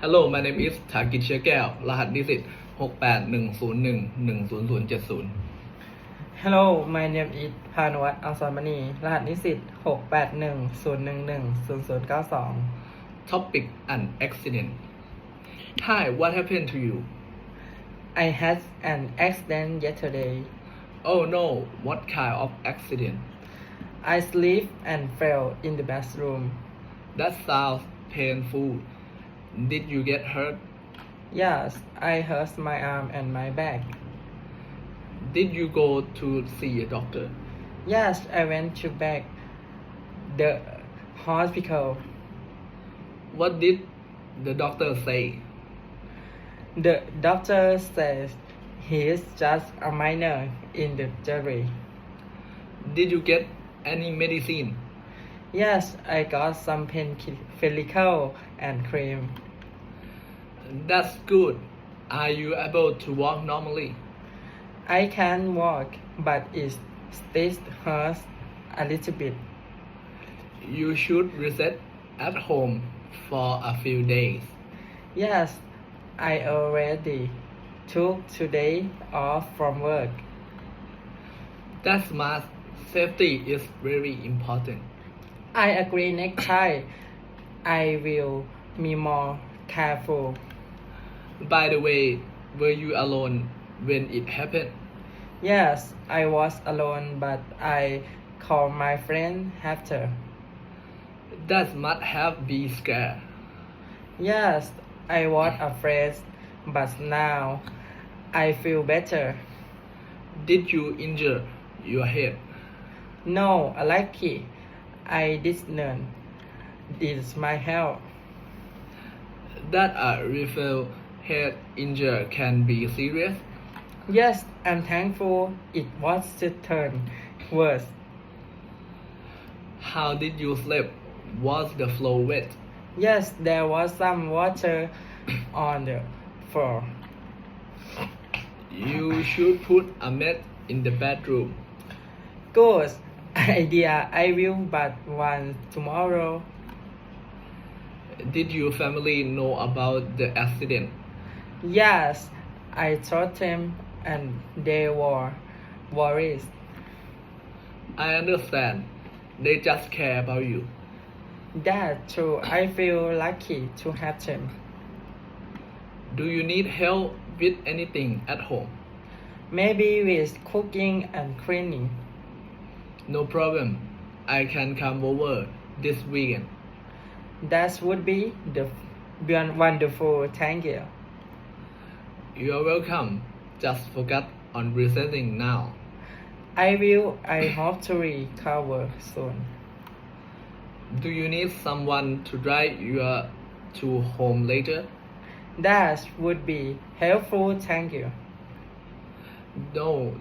Hello my name is ถากิจเชื้อแก้ว รหัสนิสิต6810110070 Hello my name is พานุวัฒน์อังสรมณี รหัสนิสิต681011092 Topic an accident Hi what happened to you I had an accident yesterday Oh no what kind of accident I slipped and fell in the bathroom That sounds painful Did you get hurt? Yes I hurt my arm and my back. Did you go to see a doctor? Yes I went to back the hospital. What did the doctor say? The doctor says he is just a minor in the injury Did you get any medicine Yes I got some painkiller and cream. That's good. Are you able to walk normally? I can walk, but it still hurts a little bit. You should reset at home for a few days. Yes, I already took today off from work. That's smart safety is very important I agree next time I will be more careful. By the way, were you alone when it happened? Yes, I was alone, but I called my friend after. That must have been scared. Yes, I was afraid, but now I feel better. Did you injure your head? No, I lucky. I didn't. It's my health. That a rifle head injury can be serious. Yes, I'm thankful it was to turn worse. How did you sleep? Was the floor wet? Yes, there was some water on the floor. You should put a mat in the bedroom. Good idea. I will but one tomorrow. Did your family know about the accident? Yes, I told them and they were worried. I understand. They just care about you. That's true. I feel lucky to have them. Do you need help with anything at home? Maybe with cooking and cleaning. No problem. I can come over this weekend. That would be the beyond wonderful. Thank you. You are welcome. Just forget on resetting now. I will. I hope to recover soon. Do you need someone to drive you uh, to home later? That would be helpful. Thank you. No,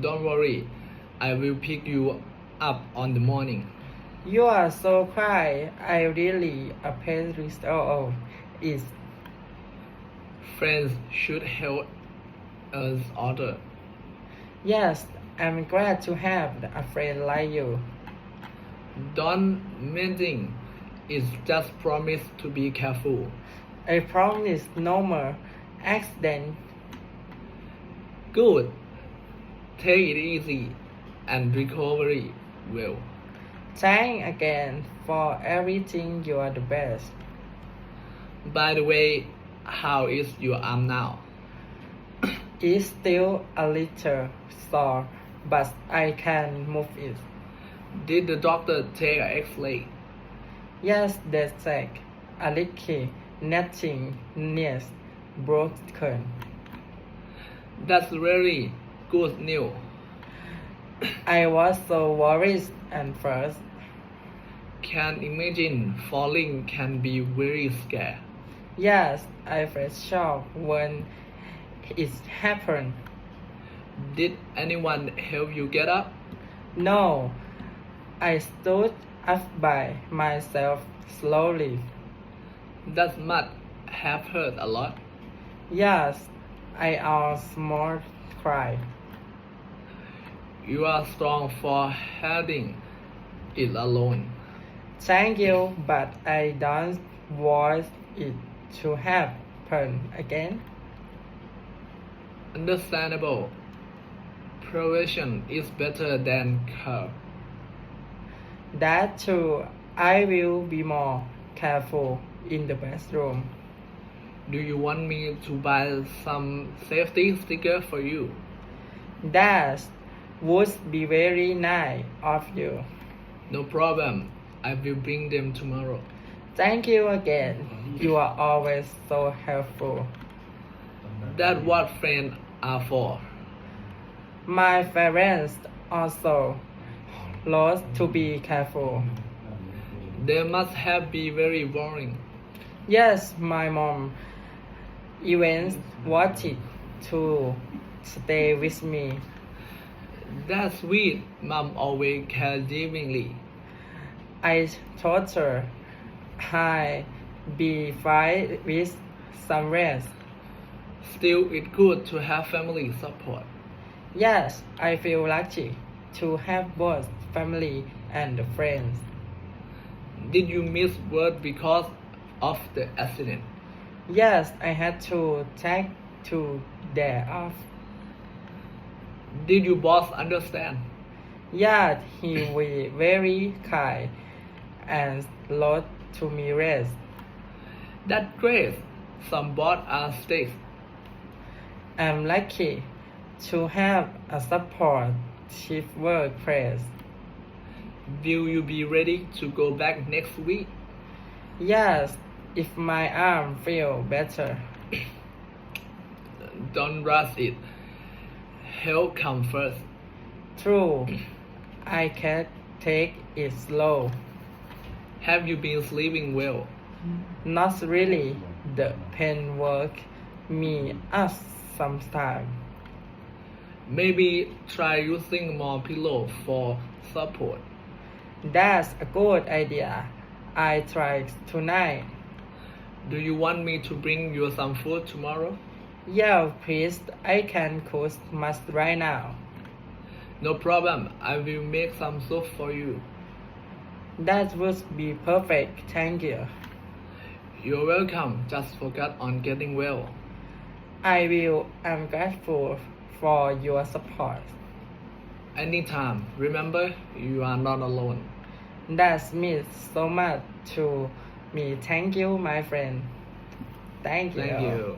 don't worry. I will pick you up on the morning. You are so kind. I really appreciate all it. Friends should help us other. Yes, I'm glad to have a friend like you. Don't mention. It's just promise to be careful. I promise no more accident. Good. Take it easy and recovery well. Thank again for everything. You are the best. By the way, how is your arm now? It's still a little sore, but I can move it. Did the doctor take an X-ray? Yes, that's it. A little, nothing, yes, broken. That's really good news. I was so worried at first. Can imagine falling can be very scary. Yes, I felt shocked when it happened. Did anyone help you get up? No, I stood up by myself slowly. That must have hurt a lot. Yes, I almost cried. You are strong for handling it alone. Thank you, but I don't want it to happen again. Understandable. Prevention is better than cure. That too, I will be more careful in the bathroom. Do you want me to buy some safety sticker for you? That would be very nice of you. No problem. I will bring them tomorrow. Thank you again. You are always so helpful. That's what friends are for. My parents also lost to be careful. They must have been very worrying. Yes, my mom even wanted to stay with me. That's sweet. Mom always cares givingly. I told her I'd be fine with some rest. Still, it's good to have family support. Yes, I feel lucky to have both family and friends. Did you miss work because of the accident? Yes, I had to take two days off. Did your boss understand? Yes, he was very kind and let to me rest. That's great. Some boss are strict. I'm lucky to have a supportive workplace. Will you be ready to go back next week? Yes, if my arm feel better. Don't rush it. Health comes first. True, I can take it slow. Have you been sleeping well? Not really. The pain work me up sometimes. Maybe try using more pillow for support. That's a good idea. I try tonight. Do you want me to bring you some food tomorrow? Yeah, please. I can cook much right now. No problem. I will make some soup for you. That would be perfect. Thank you. You're welcome. Just focus on getting well. I will. I'm grateful for your support. Anytime. Remember, you are not alone. That means so much to me. Thank you, my friend. Thank you. Thank you.